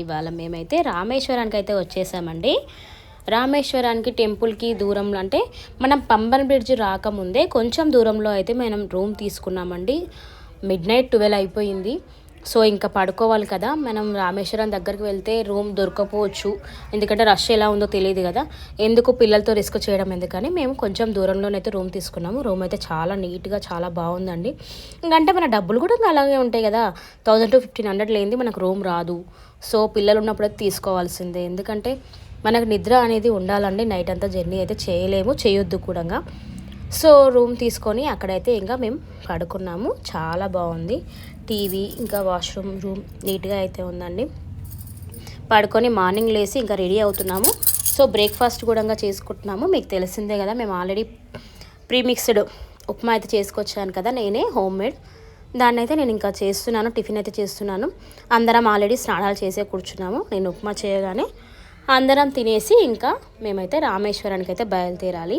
ఇవాళ మేమైతే రామేశ్వరానికి అయితే వచ్చేసామండి. రామేశ్వరానికి టెంపుల్కి దూరంలో అంటే మనం పంబన్ బ్రిడ్జ్ రాకముందే కొంచెం దూరంలో అయితే మనం రూమ్ తీసుకున్నామండి. మిడ్ నైట్ ట్వెల్వ్ అయిపోయింది. సో ఇంకా పడుకోవాలి కదా. మనం రామేశ్వరం దగ్గరికి వెళ్తే రూమ్ దొరకపోవచ్చు. ఎందుకంటే రష్ ఎలా ఉందో తెలియదు కదా. ఎందుకు పిల్లలతో రిస్క్ చేయడం ఎందుకని మేము కొంచెం దూరంలోనైతే రూమ్ తీసుకున్నాము. రూమ్ అయితే చాలా నీట్గా చాలా బాగుందండి. ఇంకంటే మన డబ్బులు కూడా ఇంకా అలాగే ఉంటాయి కదా. థౌజండ్ టు ఫిఫ్టీన్ హండ్రెడ్ లేనిది మనకు రూమ్ రాదు. సో పిల్లలు ఉన్నప్పుడు అయితే తీసుకోవాల్సిందే. ఎందుకంటే మనకు నిద్ర అనేది ఉండాలండి. నైట్ అంతా జర్నీ అయితే చేయలేము చేయొద్దు కూడా సో రూమ్ తీసుకొని అక్కడైతే ఇంకా మేము పడుకున్నాము. చాలా బాగుంది. టీవీ ఇంకా వాష్రూమ్ రూమ్ నీట్గా అయితే ఉందండి. పడుకొని మార్నింగ్ లేసి ఇంకా రెడీ అవుతున్నాము. సో బ్రేక్ఫాస్ట్ కూడా చేసుకుంటున్నాము. మీకు తెలిసిందే కదా మేము ఆల్రెడీ ప్రీమిక్స్డ్ ఉప్మా అయితే చేసుకొచ్చాను కదా నేనే హోమ్ మేడ్. దాన్ని అయితే నేను ఇంకా చేస్తున్నాను టిఫిన్ అయితే చేస్తున్నాను. అందరం ఆల్రెడీ స్నానాలు చేసే కూర్చున్నాము నేను ఉప్మా చేయగానే. అందరం తినేసి ఇంకా మేమైతే రామేశ్వరానికి అయితే బయలుదేరాలి.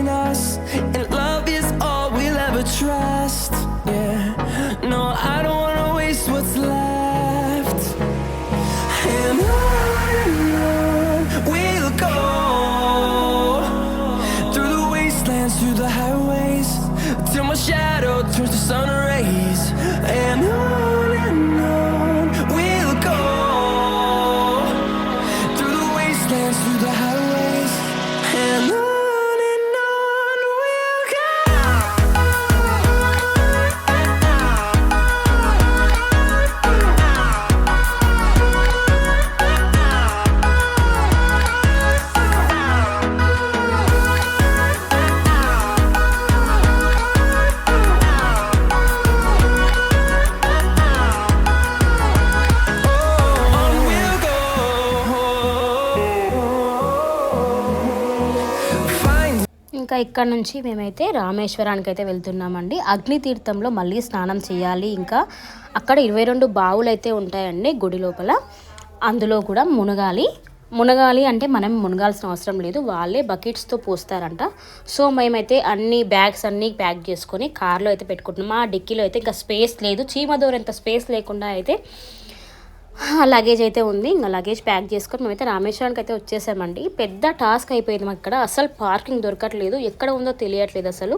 ఇంకా ఇక్కడ నుంచి మేమైతే రామేశ్వరానికి అయితే వెళ్తున్నామండి. అగ్ని తీర్థంలో మళ్ళీ స్నానం చేయాలి. ఇంకా అక్కడ ఇరవై రెండు బావులు అయితే ఉంటాయండి గుడి లోపల. అందులో కూడా మునగాలి. మునగాలి అంటే మనం మునగాల్సిన అవసరం లేదు. వాళ్ళే బకెట్స్తో పోస్తారంట. సో మేమైతే అన్ని బ్యాగ్స్ అన్నీ ప్యాక్ చేసుకొని కార్లో అయితే పెట్టుకుంటున్నాం. మా డిక్కీలో అయితే ఇంకా స్పేస్ లేదు. చీమదోరంత స్పేస్ లేకుండా అయితే లగేజ్ అయితే ఉంది. ఇంకా లగేజ్ ప్యాక్ చేసుకొని మేమైతే రామేశ్వరానికి అయితే వచ్చేసామండి. పెద్ద టాస్క్ అయిపోయింది మాకు ఇక్కడ అసలు పార్కింగ్ దొరకట్లేదు. ఎక్కడ ఉందో తెలియట్లేదు అసలు.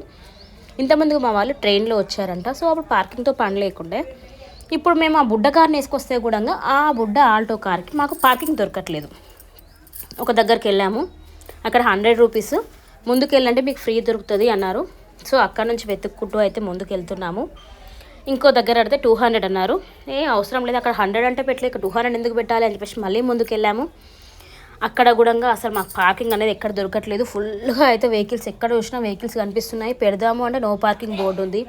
ఇంతమందికి మా వాళ్ళు ట్రైన్లో వచ్చారంట. సో అప్పుడు పార్కింగ్తో పని లేకుండే. ఇప్పుడు మేము ఆ బుడ్డ కార్ని వేసుకొస్తే కూడా ఆ బుడ్డ ఆల్టో కార్కి మాకు పార్కింగ్ దొరకట్లేదు. ఒక దగ్గరికి వెళ్ళాము. అక్కడ హండ్రెడ్ రూపీస్ ముందుకు వెళ్ళంటే మీకు ఫ్రీ దొరుకుతుంది అన్నారు. సో అక్కడ నుంచి వెతుక్కుంటూ అయితే ముందుకు వెళ్తున్నాము ఇంకో దగ్గర అడితే టూ హండ్రెడ్ అన్నారు. ఏ అవసరం లేదు అక్కడ హండ్రెడ్ అంటే పెట్టలేదు టూ హండ్రెడ్ ఎందుకు పెట్టాలి అని చెప్పేసి మళ్ళీ ముందుకు వెళ్ళాము అక్కడ కూడా అసలు మాకు పార్కింగ్ అనేది ఎక్కడ దొరకట్లేదు. ఫుల్గా అయితే వెహికల్స్ ఎక్కడ చూసినా వెహికల్స్ కనిపిస్తున్నాయి. పెడదాము అంటే నో పార్కింగ్ బోర్డు ఉంది.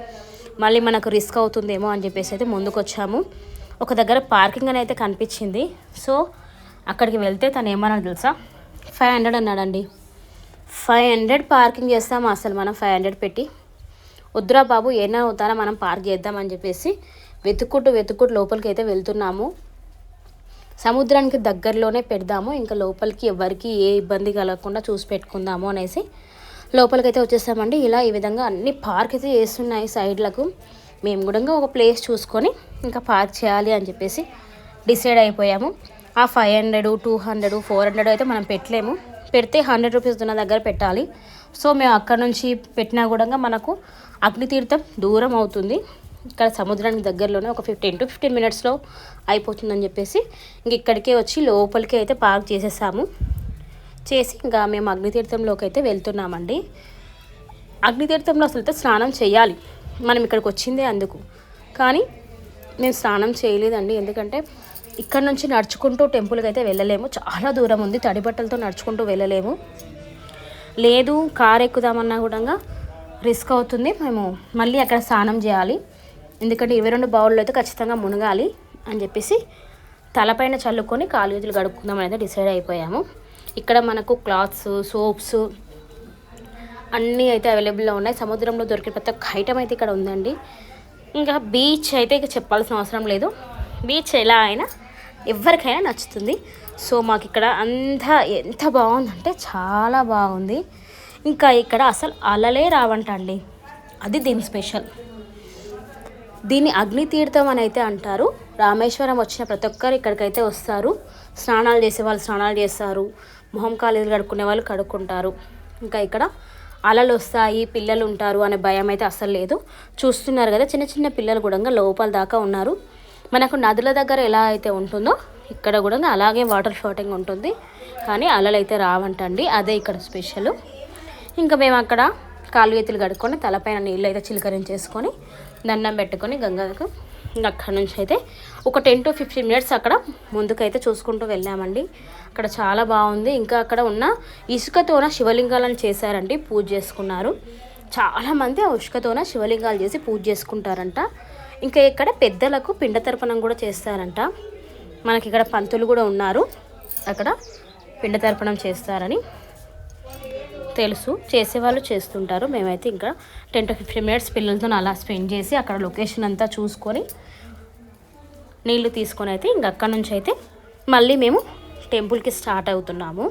మళ్ళీ మనకు రిస్క్ అవుతుందేమో అని చెప్పేసి అయితే ముందుకు వచ్చాము ఒక దగ్గర పార్కింగ్ అని అయితే కనిపించింది. సో అక్కడికి వెళ్తే తను ఏమన్నా తెలుసా? ఫైవ్ హండ్రెడ్ అన్నాడండి. ఫైవ్ హండ్రెడ్ పార్కింగ్ చేస్తాము అసలు మనం ఫైవ్ హండ్రెడ్ పెట్టి. వద్దురా బాబు ఏనా అవుతారా? మనం పార్క్ చేద్దామని చెప్పేసి వెతుక్కుంటూ వెతుక్కుంటూ లోపలికి అయితే వెళ్తున్నాము. సముద్రానికి దగ్గరలోనే పెడదాము. ఇంకా లోపలికి ఎవరికి ఏ ఇబ్బంది కలగకుండా చూసి పెట్టుకుందాము అనేసి లోపలికి అయితే వచ్చేసామండి. ఇలా ఈ విధంగా అన్ని పార్క్ అయితే చేస్తున్నాయి సైడ్లకు. మేము కూడా ఒక ప్లేస్ చూసుకొని ఇంకా పార్క్ చేయాలి అని చెప్పేసి డిసైడ్ అయిపోయాము. ఆ five hundred two hundred four hundred అయితే మనం పెట్టలేము. పెడితే హండ్రెడ్ రూపీస్ ఉన్న దగ్గర పెట్టాలి. సో మేము అక్కడ నుంచి పెట్టినా కూడా మనకు అగ్నితీర్థం దూరం అవుతుంది. ఇక్కడ సముద్రానికి దగ్గరలోనే ఒక ఫిఫ్టీన్ టు ఫిఫ్టీన్ మినిట్స్లో అయిపోతుందని చెప్పేసి ఇంక ఇక్కడికే వచ్చి లోపలికి అయితే పార్క్ చేసేసాము. చేసి ఇంకా మేము అగ్నితీర్థంలోకి అయితే వెళ్తున్నామండి. అగ్నితీర్థంలో అసలు అయితే స్నానం చేయాలి. మనం ఇక్కడికి వచ్చిందే అందుకు. కానీ నేను స్నానం చేయలేదండి. ఎందుకంటే ఇక్కడ నుంచి నడుచుకుంటూ టెంపుల్కి అయితే వెళ్ళలేము. చాలా దూరం ఉంది. తడి బట్టలతో నడుచుకుంటూ వెళ్ళలేము. లేదు కార్ ఎక్కుదామన్నా కూడా రిస్క్ అవుతుంది. మేము మళ్ళీ అక్కడ స్నానం చేయాలి. ఎందుకంటే ఇవి రెండు బౌల్లో అయితే ఖచ్చితంగా మునగాలి అని చెప్పేసి తలపైన చల్లుకొని కాలు చేతులు గడుపుకుందాం అనేది డిసైడ్ అయిపోయాము. ఇక్కడ మనకు క్లాత్స్ సోప్స్ అన్నీ అయితే అవైలబుల్లో ఉన్నాయి. సముద్రంలో దొరికే ప్రతి ఒక్క ఐటమ్ అయితే ఇక్కడ ఉందండి. ఇంకా బీచ్ అయితే ఇక చెప్పాల్సిన అవసరం లేదు. బీచ్ ఎలా అయినా ఎవరికైనా నచ్చుతుంది. సో మాకు ఇక్కడ అంతా ఎంత బాగుందంటే చాలా బాగుంది. ఇంకా ఇక్కడ అసలు అలలే రావంట అండి అది దీని స్పెషల్. దీన్ని అగ్ని తీర్థం అని అయితే అంటారు. రామేశ్వరం వచ్చిన ప్రతి ఒక్కరు ఇక్కడికైతే వస్తారు. స్నానాలు చేసే వాళ్ళు స్నానాలు చేస్తారు. మొహం కాలేజీలు కడుక్కునే వాళ్ళు కడుక్కుంటారు. ఇంకా ఇక్కడ అలలు వస్తాయి పిల్లలు ఉంటారు అనే భయం అయితే అసలు లేదు. చూస్తున్నారు కదా చిన్న చిన్న పిల్లలు కూడా లోపల దాకా ఉన్నారు. మనకు నదుల దగ్గర ఎలా అయితే ఉంటుందో ఇక్కడ కూడా అలాగే వాటర్ షాటింగ్ ఉంటుంది. కానీ అలలు అయితే రావంటండి. అదే ఇక్కడ స్పెషల్. ఇంకా మేము అక్కడ కాలు ఎత్తులు కడుక్కొని తలపైన నీళ్ళు అయితే చిలకరించేసుకొని దండం పెట్టుకొని గంగకు అక్కడ నుంచి అయితే ఒక టెన్ టు ఫిఫ్టీన్ మినిట్స్ అక్కడ ముందుకైతే చూసుకుంటూ వెళ్ళామండి. అక్కడ చాలా బాగుంది. ఇంకా అక్కడ ఉన్న ఇసుకతోన శివలింగాలను చేశారండి. పూజ చేసుకున్నారు. చాలామంది ఆ ఇసుకతోన శివలింగాలు చేసి పూజ చేసుకుంటారంట. ఇంకా ఇక్కడ పెద్దలకు పిండ తర్పణం కూడా చేస్తారంట. మనకి ఇక్కడ పంతులు కూడా ఉన్నారు. అక్కడ పిండ తర్పణం చేస్తారని. తెలుసు. చేసేవాళ్ళు చేస్తుంటారు. మేమైతే ఇంకా టెన్ టు ఫిఫ్టీన్ మినిట్స్ పిల్లలతో అలా స్పెండ్ చేసి అక్కడ లొకేషన్ అంతా చూసుకొని నీళ్ళు తీసుకొని అయితే ఇంక అక్కడ నుంచి అయితే మళ్ళీ మేము టెంపుల్కి స్టార్ట్ అవుతున్నాము.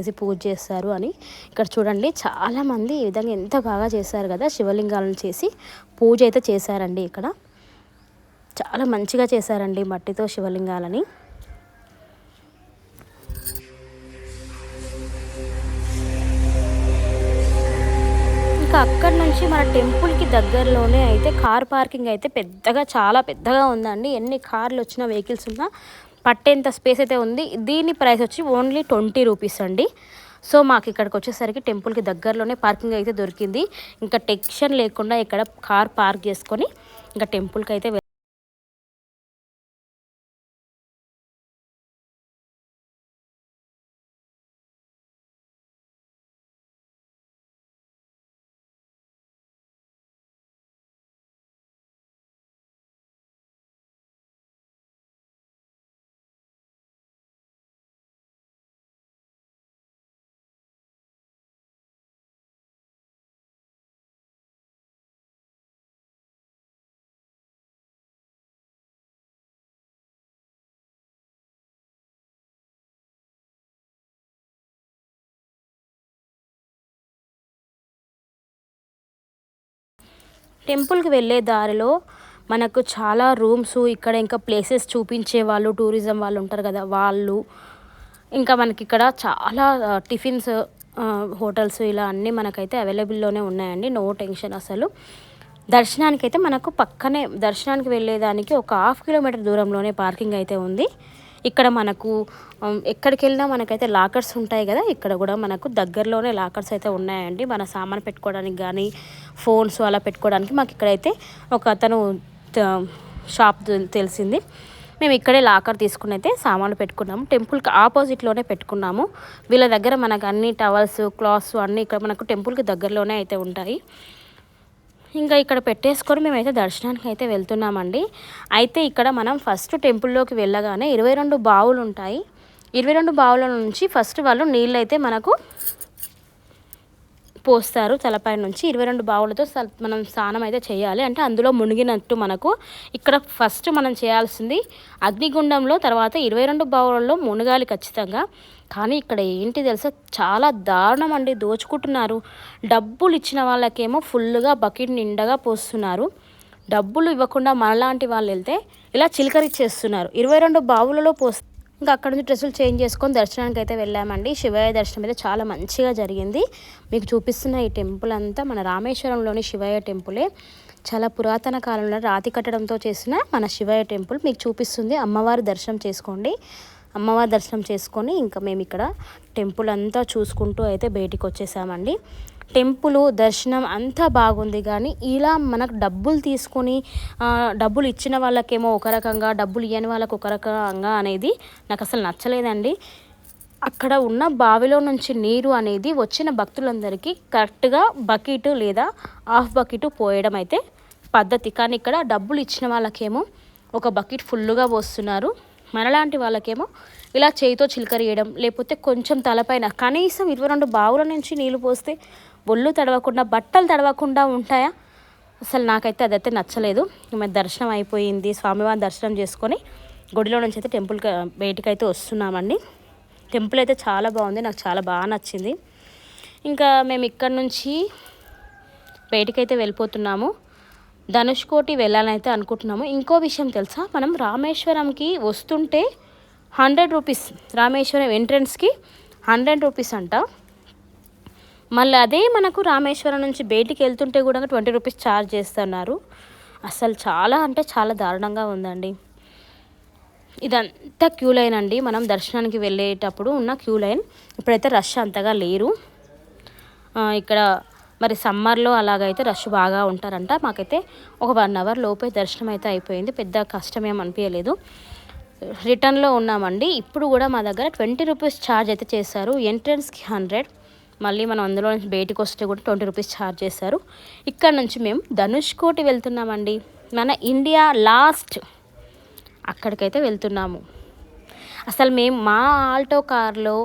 చేసి పూజ చేస్తారు అని. ఇక్కడ చూడండి చాలామంది ఈ విధంగా ఎంత బాగా చేశారు కదా శివలింగాలను చేసి పూజ అయితే చేశారండి ఇక్కడ. చాలా మంచిగా చేశారండి మట్టితో శివలింగాలని. ఇంకా అక్కడ నుంచి మన టెంపుల్కి దగ్గరలోనే అయితే కార్ పార్కింగ్ అయితే పెద్దగా చాలా పెద్దగా ఉందండి. ఎన్ని కార్లు వచ్చినా వెహికల్స్ ఉన్నా పట్టేంత స్పేస్ అయితే ఉంది. దీని ప్రైస్ వచ్చి ఓన్లీ ట్వంటీ రూపీస్ అండి. సో మాకు ఇక్కడికి వచ్చేసరికి టెంపుల్కి దగ్గరలోనే పార్కింగ్ అయితే దొరికింది. ఇంకా టెన్షన్ లేకుండా ఇక్కడ కార్ పార్క్ చేసుకొని ఇంకా టెంపుల్కి అయితే టెంపుల్కి వెళ్ళే దారిలో మనకు చాలా రూమ్స్ ఇక్కడ ఇంకా ప్లేసెస్ చూపించే వాళ్ళు టూరిజం వాళ్ళు ఉంటారు కదా వాళ్ళు. ఇంకా మనకి ఇక్కడ చాలా టిఫిన్స్ హోటల్స్ ఇలా అన్నీ మనకైతే అవైలబుల్లోనే ఉన్నాయండి. నో టెన్షన్ అసలు. దర్శనానికి అయితే మనకు పక్కనే దర్శనానికి వెళ్ళేదానికి ఒక హాఫ్ కిలోమీటర్ దూరంలోనే పార్కింగ్ అయితే ఉంది. ఇక్కడ మనకు ఎక్కడికి వెళ్ళినా మనకైతే లాకర్స్ ఉంటాయి కదా ఇక్కడ కూడా మనకు దగ్గరలోనే లాకర్స్ అయితే ఉన్నాయండి. మన సామాన్ పెట్టుకోవడానికి కానీ ఫోన్స్ అలా పెట్టుకోవడానికి మాకు ఇక్కడైతే ఒక అతను షాప్ తెల్- తెలిసింది. మేము ఇక్కడే లాకర్ తీసుకుని అయితే సామాన్లు పెట్టుకున్నాము. టెంపుల్కి ఆపోజిట్లోనే పెట్టుకున్నాము. వీళ్ళ దగ్గర మనకు అన్ని టవల్స్ క్లాత్స్ అన్నీ ఇక్కడ మనకు టెంపుల్కి దగ్గరలోనే అయితే ఉంటాయి. ఇంకా ఇక్కడ పెట్టేసుకొని మేమైతే దర్శనానికి అయితే వెళ్తున్నామండి. అయితే ఇక్కడ మనం ఫస్ట్ టెంపుల్లోకి వెళ్ళగానే ఇరవై రెండు బావులు ఉంటాయి ఇరవై రెండు బావుల నుంచి ఫస్ట్ వాళ్ళు నీళ్ళు అయితే మనకు పోస్తారు తలపై నుంచి ఇరవై రెండు బావులతో మనం స్నానం అయితే చేయాలి. అంటే అందులో మునిగినట్టు మనకు ఇక్కడ ఫస్ట్ మనం చేయాల్సింది అగ్నిగుండంలో తర్వాత ఇరవై రెండు బావులలో మునగాలి ఖచ్చితంగా. కానీ ఇక్కడ ఏంటి తెలుసా? చాలా దారుణం అండి దోచుకుంటున్నారు. డబ్బులు ఇచ్చిన వాళ్ళకేమో ఫుల్గా బకెట్ నిండగా పోస్తున్నారు. డబ్బులు ఇవ్వకుండా మనలాంటి వాళ్ళు వెళ్తే ఇలా చిలకరిచ్చేస్తున్నారు. ఇరవై రెండు బావులలో పోస్ ఇంకా అక్కడ నుంచి డ్రెస్సులు చేంజ్ చేసుకొని దర్శనానికి అయితే వెళ్ళామండి. శివయ్య దర్శనం అయితే చాలా మంచిగా జరిగింది. మీకు చూపిస్తున్న ఈ టెంపుల్ అంతా మన రామేశ్వరంలోని శివయ్య టెంపులే. చాలా పురాతన కాలంలో రాతి కట్టడంతో చేసిన మన శివయ్య టెంపుల్ మీకు చూపిస్తుంది. అమ్మవారి దర్శనం చేసుకోండి. అమ్మవారి దర్శనం చేసుకొని ఇంకా మేము ఇక్కడ టెంపుల్ అంతా చూసుకుంటూ అయితే బయటికి వచ్చేసామండి. టెంపుల్ దర్శనం అంతా బాగుంది. కానీ ఇలా మనకు డబ్బులు తీసుకొని డబ్బులు ఇచ్చిన వాళ్ళకేమో ఒక రకంగా డబ్బులు ఇవ్వని వాళ్ళకు ఒక రకంగా అనేది నాకు అసలు నచ్చలేదండి. అక్కడ ఉన్న బావిలో నుంచి నీరు అనేది వచ్చిన భక్తులందరికీ కరెక్ట్గా బకెట్ లేదా హాఫ్ బకెట్ పోయడం అయితే పద్ధతి. కానీ ఇక్కడ డబ్బులు ఇచ్చిన వాళ్ళకేమో ఒక బకెట్ ఫుల్గా పోస్తున్నారు. మనలాంటి వాళ్ళకేమో ఇలా చేయితో చిలకరియడం లేకపోతే కొంచెం తలపైన కనీసం ఇరవై రెండు బావుల నుంచి నీళ్ళు పోస్తే ఒళ్ళు తడవకుండా బట్టలు తడవకుండా ఉంటాయా? అసలు నాకైతే అదైతే నచ్చలేదు. మేము దర్శనం అయిపోయింది. స్వామివారి దర్శనం చేసుకొని గుడిలో నుంచి అయితే టెంపుల్కి బయటికి అయితే వస్తున్నామండి. టెంపుల్ అయితే చాలా బాగుంది. నాకు చాలా బాగా నచ్చింది. ఇంకా మేము ఇక్కడ నుంచి బయటికైతే వెళ్ళిపోతున్నాము. ధనుష్కోటి వెళ్ళాలని అయితే అనుకుంటున్నాము. ఇంకో విషయం తెలుసా? మనం రామేశ్వరంకి వస్తుంటే హండ్రెడ్ రూపీస్ రామేశ్వరం ఎంట్రన్స్కి హండ్రెడ్ రూపీస్ అంట. మళ్ళీ అదే మనకు రామేశ్వరం నుంచి బయటికి వెళ్తుంటే కూడా ట్వంటీ రూపీస్ ఛార్జ్ చేస్తున్నారు. అసలు చాలా అంటే చాలా దారుణంగా ఉందండి. ఇదంతా క్యూ లైన్ అండి. మనం దర్శనానికి వెళ్ళేటప్పుడు ఉన్న క్యూ లైన్ ఇప్పుడైతే రష్ అంతగా లేరు. ఇక్కడ మరి సమ్మర్లో అలాగైతే రష్ బాగా ఉంటారంట. మాకైతే ఒక వన్ అవర్ లోపే దర్శనం అయితే అయిపోయింది. పెద్ద కష్టం అనిపించలేదు. రిటర్న్లో ఉన్నామండి. ఇప్పుడు కూడా మా దగ్గర ట్వంటీ రూపీస్ ఛార్జ్ అయితే చేశారు. ఎంట్రన్స్కి హండ్రెడ్ మళ్ళీ మనం అందులో నుంచి బయటికి వస్తే కూడా ట్వంటీ రూపీస్ ఛార్జ్ చేశారు. ఇక్కడ నుంచి మేము ధనుష్కోటి వెళ్తున్నామండి. మన ఇండియా లాస్ట్ అక్కడికైతే వెళ్తున్నాము. అసలు మేము మా ఆల్టో కార్లో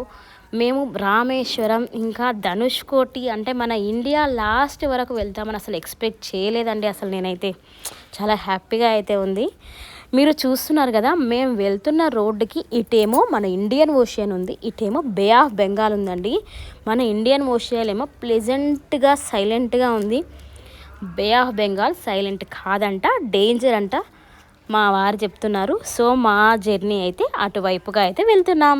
మేము రామేశ్వరం ఇంకా ధనుష్కోటి అంటే మన ఇండియా లాస్ట్ వరకు వెళ్తామని అసలు ఎక్స్పెక్ట్ చేయలేదండి అసలు నేనైతే. చాలా హ్యాపీగా అయితే ఉంది. మీరు చూస్తున్నారు కదా మేము వెళ్తున్న రోడ్డుకి ఇటేమో మన ఇండియన్ ఓషియన్ ఉంది ఇటేమో బే ఆఫ్ బెంగాల్ ఉందండి. మన ఇండియన్ ఓషియన్ ఏమో ప్లెజెంట్గా సైలెంట్గా ఉంది. బే ఆఫ్ బెంగాల్ సైలెంట్ కాదంట డేంజర్ అంట మా వారు చెప్తున్నారు. సో మా జర్నీ అయితే అటువైపుగా అయితే వెళ్తున్నాం.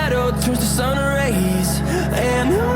turns to sun rays. And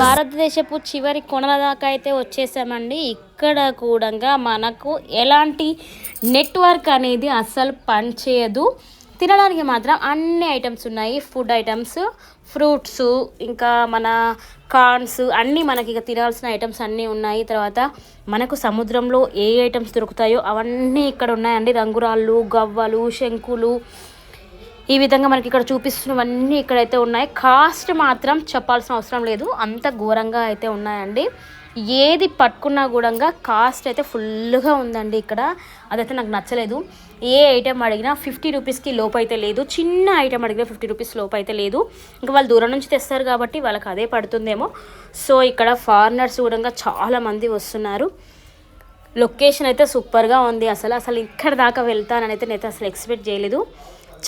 భారతదేశపు చివరి కొనల దాకా అయితే వచ్చేసామండి. ఇక్కడ కూడా మనకు ఎలాంటి నెట్వర్క్ అనేది అస్సలు పనిచేయదు. తినడానికి మాత్రం అన్ని ఐటమ్స్ ఉన్నాయి. ఫుడ్ ఐటమ్స్ ఫ్రూట్స్ ఇంకా మన కార్న్స్ అన్నీ మనకి ఇక తినాల్సిన ఐటమ్స్ అన్నీ ఉన్నాయి. తర్వాత మనకు సముద్రంలో ఏ ఐటమ్స్ దొరుకుతాయో అవన్నీ ఇక్కడ ఉన్నాయండి. రంగురాళ్ళు గవ్వలు శంకులు ఈ విధంగా మనకి ఇక్కడ చూపిస్తున్నవన్నీ ఇక్కడైతే ఉన్నాయి. కాస్ట్ మాత్రం చెప్పాల్సిన అవసరం లేదు. అంత ఘోరంగా అయితే ఉన్నాయండి. ఏది పట్టుకున్నా కూడా కాస్ట్ అయితే ఫుల్గా ఉందండి ఇక్కడ. అదైతే నాకు నచ్చలేదు. ఏ ఐటెం అడిగినా ఫిఫ్టీ రూపీస్కి లోపు అయితే లేదు. చిన్న ఐటెం అడిగినా ఫిఫ్టీ రూపీస్ లోపు అయితే లేదు. ఇంకా వాళ్ళు దూరం నుంచి తెస్తారు కాబట్టి వాళ్ళకి అదే పడుతుందేమో. సో ఇక్కడ ఫారినర్స్ కూడా చాలామంది వస్తున్నారు. లొకేషన్ అయితే సూపర్గా ఉంది. అసలు అసలు ఇక్కడ దాకా వెళ్తానని అయితే నేను అసలు ఎక్స్పెక్ట్ చేయలేదు.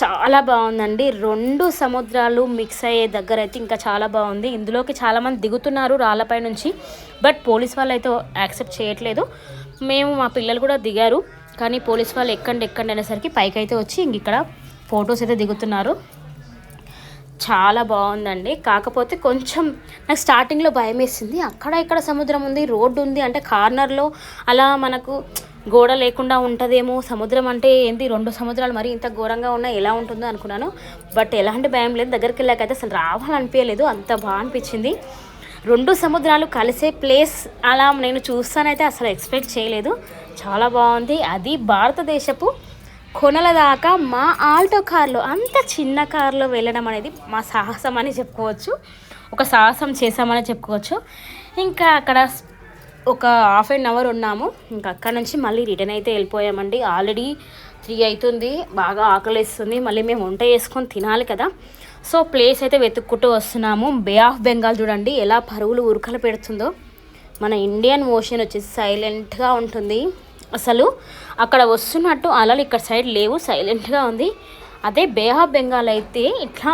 చాలా బాగుందండి. రెండు సముద్రాలు మిక్స్ అయ్యే దగ్గర అయితే ఇంకా చాలా బాగుంది. ఇందులోకి చాలామంది దిగుతున్నారు రాళ్ళపై నుంచి బట్ పోలీస్ వాళ్ళు అయితే యాక్సెప్ట్ చేయట్లేదు. మేము మా పిల్లలు కూడా దిగారు కానీ పోలీస్ వాళ్ళు ఎక్కండి ఎక్కండి అనేసరికి పైకి అయితే వచ్చి ఇంక ఇక్కడ ఫొటోస్ అయితే దిగుతున్నారు. చాలా బాగుందండి. కాకపోతే కొంచెం నాకు స్టార్టింగ్లో భయం వేసింది అక్కడ ఇక్కడ సముద్రం ఉంది రోడ్డు ఉంది అంటే కార్నర్లో అలా మనకు గోడ లేకుండా ఉంటుందేమో సముద్రం అంటే ఏంది? రెండు సముద్రాలు మరి ఇంత ఘోరంగా ఉన్నా ఎలా ఉంటుందో అనుకున్నాను. బట్ ఎలాంటి భయం లేదు. దగ్గరికి వెళ్ళాకైతే అసలు రావాలనిపించలేదు. అంత బాగా అనిపించింది. రెండు సముద్రాలు కలిసే ప్లేస్ అలా నేను చూస్తానైతే అసలు ఎక్స్పెక్ట్ చేయలేదు. చాలా బాగుంది. అది భారతదేశపు కొనల దాకా మా ఆల్టో కార్లో అంత చిన్న కార్లో వెళ్ళడం అనేది మా సాహసం అని చెప్పుకోవచ్చు. ఒక సాహసం చేసామని చెప్పుకోవచ్చు. ఇంకా అక్కడ ఒక హాఫ్ అన్ అవర్ ఉన్నాము. ఇంకా అక్కడ నుంచి మళ్ళీ రిటర్న్ అయితే వెళ్ళిపోయామండి. ఆల్రెడీ త్రీ అవుతుంది. బాగా ఆకలిస్తుంది. మళ్ళీ మేము వంట చేసుకొని తినాలి కదా. సో ప్లేస్ అయితే వెతుక్కుంటూ వస్తున్నాము. బే ఆఫ్ బెంగాల్ చూడండి. ఎలా పరుగులు ఉరకలు పెడుతుందో. మన ఇండియన్ ఓషన్ వచ్చేసి సైలెంట్గా ఉంటుంది. అసలు అక్కడ వస్తున్నట్టు అలలు ఇక్కడ సైడ్ లేవు సైలెంట్గా ఉంది. అదే బే ఆఫ్ బెంగాల్ అయితే ఇట్లా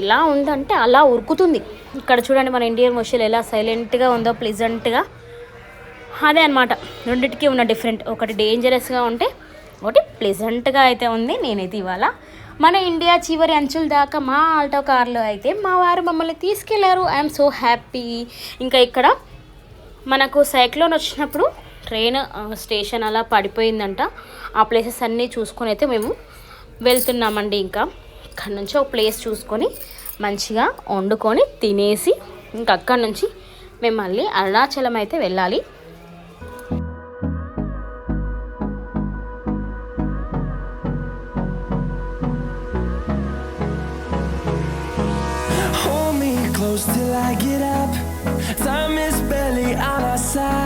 ఎలా ఉందంటే అలా ఉరుకుతుంది. ఇక్కడ చూడండి మన ఇండియన్ మోషల్ ఎలా సైలెంట్గా ఉందో ప్లెజెంట్గా. అదే అనమాట రెండింటికి ఉన్న డిఫరెంట్. ఒకటి డేంజరస్గా ఉంటే ఒకటి ప్లెజెంట్గా అయితే ఉంది. నేనైతే ఇవాళ మన ఇండియా చివరి అంచుల దాకా మా ఆల్టో కార్లో అయితే మా వారు మమ్మల్ని తీసుకెళ్ళారు. I'm so happy. ఇంకా ఇక్కడ మనకు సైక్లోన్ వచ్చినప్పుడు ట్రైన్ స్టేషన్ అలా పడిపోయిందంట ఆ ప్లేసెస్ అన్నీ చూసుకొని అయితే మేము వెళ్తున్నామండి ఇంకా అక్కడ నుంచి ఒక ప్లేస్ చూసుకొని మంచిగా వండుకొని తినేసి ఇంకా అక్కడ నుంచి మేము మళ్ళీ అరుణాచలం అయితే వెళ్ళాలి close till I get up. Time is barely on our side.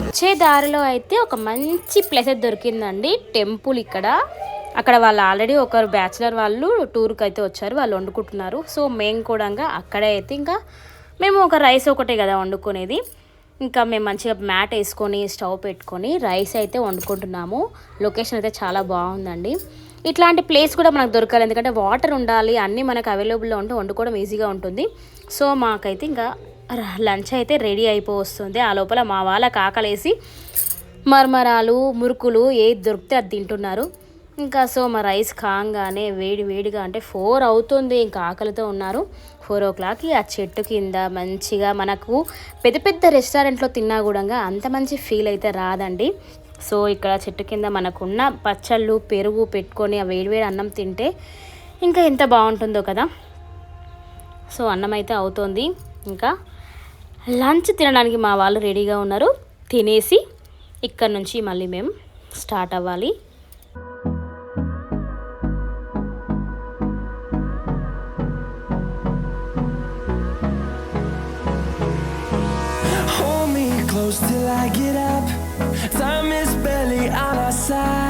వచ్చే దారిలో అయితే ఒక మంచి ప్లేస్ అయితే దొరికిందండి. టెంపుల్ ఇక్కడ. అక్కడ వాళ్ళు ఆల్రెడీ ఒకరు బ్యాచిలర్ వాళ్ళు టూర్కి అయితే వచ్చారు. వాళ్ళు వండుకుంటున్నారు. సో మేము కూడా అక్కడే అయితే ఇంకా మేము ఒక రైస్ ఒకటే కదా వండుకునేది. ఇంకా మేము మంచిగా మ్యాట్ వేసుకొని స్టవ్ పెట్టుకొని రైస్ అయితే వండుకుంటున్నాము. లొకేషన్ అయితే చాలా బాగుందండి. ఇట్లాంటి ప్లేస్ కూడా మనకు దొరకాలి. ఎందుకంటే వాటర్ ఉండాలి. అన్నీ మనకు అవైలబుల్లో ఉంటే వండుకోవడం ఈజీగా ఉంటుంది. సో మాకైతే ఇంకా లంచ్ అయితే రెడీ అయిపోవస్తుంది. ఆ లోపల మా వాళ్ళకి ఆకలేసి మర్మరాలు మురుకులు ఏది దొరికితే అది తింటున్నారు. ఇంకా సో మా రైస్ కాగానే వేడి వేడిగా అంటే ఫోర్ అవుతుంది. ఇంకా ఆకలితో ఉన్నారు. ఫోర్ ఓ క్లాక్కి ఆ చెట్టు కింద మంచిగా మనకు పెద్ద పెద్ద రెస్టారెంట్లో తిన్నా కూడా అంత మంచి ఫీల్ అయితే రాదండి. సో ఇక్కడ చెట్టు కింద మనకున్న పచ్చళ్ళు పెరుగు పెట్టుకొని ఆ వేడివేడి అన్నం తింటే ఇంకా ఎంత బాగుంటుందో కదా. సో అన్నం అయితే అవుతుంది. ఇంకా లంచ్ తినడానికి మా వాళ్ళు రెడీగా ఉన్నారు. తినేసి ఇక్కడ నుంచి మళ్ళీ మేము స్టార్ట్ అవ్వాలి. Till I get up, time is barely on our side.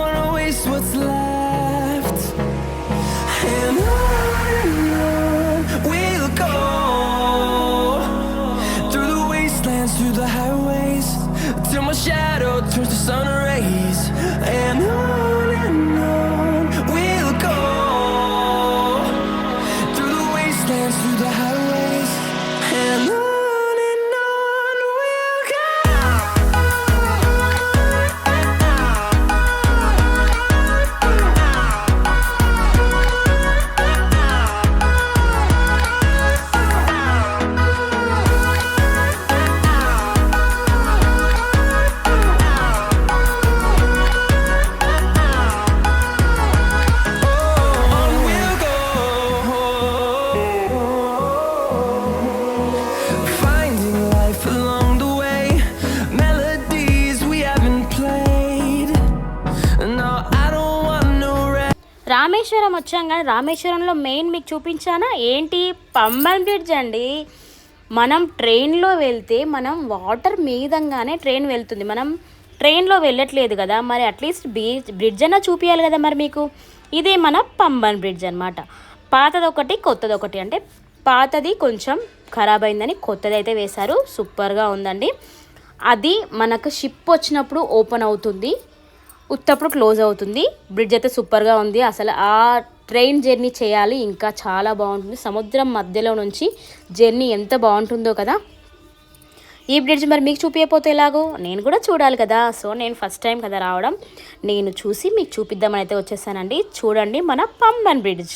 Rameswaram వచ్చాం కానీ రామేశ్వరంలో మెయిన్ మీకు చూపించానా? ఏంటి? పంబన్ బ్రిడ్జ్ అండి. మనం ట్రైన్లో వెళ్తే మనం వాటర్ మీదంగానే ట్రైన్ వెళ్తుంది. మనం ట్రైన్లో వెళ్ళట్లేదు కదా. మరి అట్లీస్ట్ బీచ్ బ్రిడ్జ్ అన్నా చూపించాలి కదా మరి మీకు. ఇదే మన పంబన్ బ్రిడ్జ్ అనమాట పాతది ఒకటి కొత్తది ఒకటి అంటే పాతది కొంచెం ఖరాబ్ అయిందని కొత్తది అయితే వేశారు. సూపర్గా ఉందండి. అది మనకు షిప్ వచ్చినప్పుడు ఓపెన్ అవుతుంది. ఉత్తప్పుడు క్లోజ్ అవుతుంది. బ్రిడ్జ్ అయితే సూపర్గా ఉంది. అసలు ఆ ట్రైన్ జర్నీ చేయాలి. ఇంకా చాలా బాగుంటుంది. సముద్రం మధ్యలో నుంచి జర్నీ ఎంత బాగుంటుందో కదా. ఈ బ్రిడ్జ్ మరి మీకు చూపించకపోతే ఎలాగో? నేను కూడా చూడాలి కదా. సో నేను ఫస్ట్ టైం కదా రావడం. నేను చూసి మీకు చూపిద్దామని అయితే వచ్చేసానండి. చూడండి మన Pamban bridge.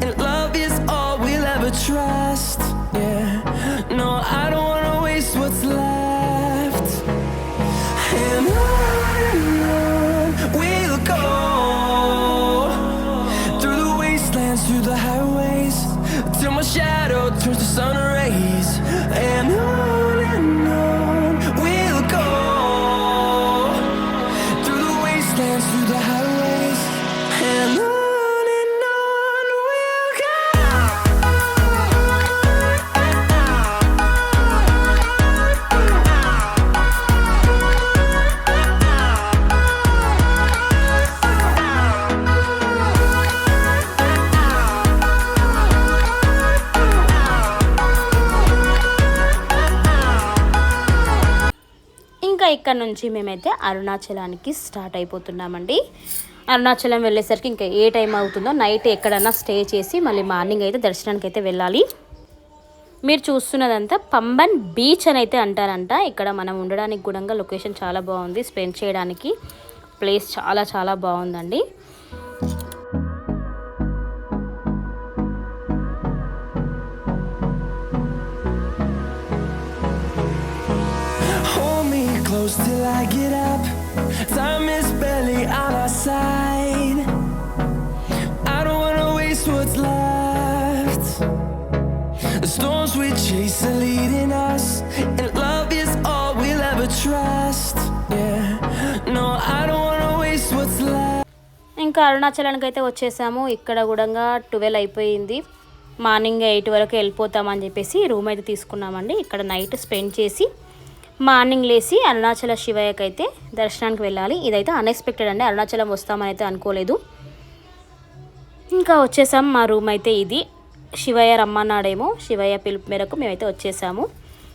నుంచి మేమైతే అరుణాచలానికి స్టార్ట్ అయిపోతున్నామండి. అరుణాచలం వెళ్ళేసరికి ఇంకా ఏ టైం అవుతుందో నైట్ ఎక్కడన్నా స్టే చేసి మళ్ళీ మార్నింగ్ అయితే దర్శనానికి అయితే వెళ్ళాలి. మీరు చూస్తున్నదంతా పంబన్ బీచ్ అని అయితే అంటారంట. ఇక్కడ మనం ఉండడానికి కూడా లొకేషన్ చాలా బాగుంది. స్పెండ్ చేయడానికి ప్లేస్ చాలా చాలా బాగుందండి. I get up. Time is barely on our side. I don't wanna waste what's left. The storms we chase are leading us, and love is all we'll ever trust. Yeah, no, I don't wanna waste what's left. ఇంకా అరుణాచలానికి అయితే వచ్చేసాము ఇక్కడ కూడా twelve అయిపోయింది morning eight వరకు వెళ్ళిపోతామని చెప్పేసి room అయితే తీసుకున్నామండి ఇక్కడ నైట్ స్పెండ్ చేసి మార్నింగ్ లేసి అరుణాచల శివయ్యకి అయితే దర్శనానికి వెళ్ళాలి. ఇదైతే అన్ఎక్స్పెక్టెడ్ అండి. అరుణాచలం వస్తామని అయితే అనుకోలేదు. ఇంకా వచ్చేసాం. మా రూమ్ అయితే ఇది. శివయ్య రమ్మన్నాడేమో. శివయ్య పిలుపు మేరకు మేమైతే వచ్చేసాము.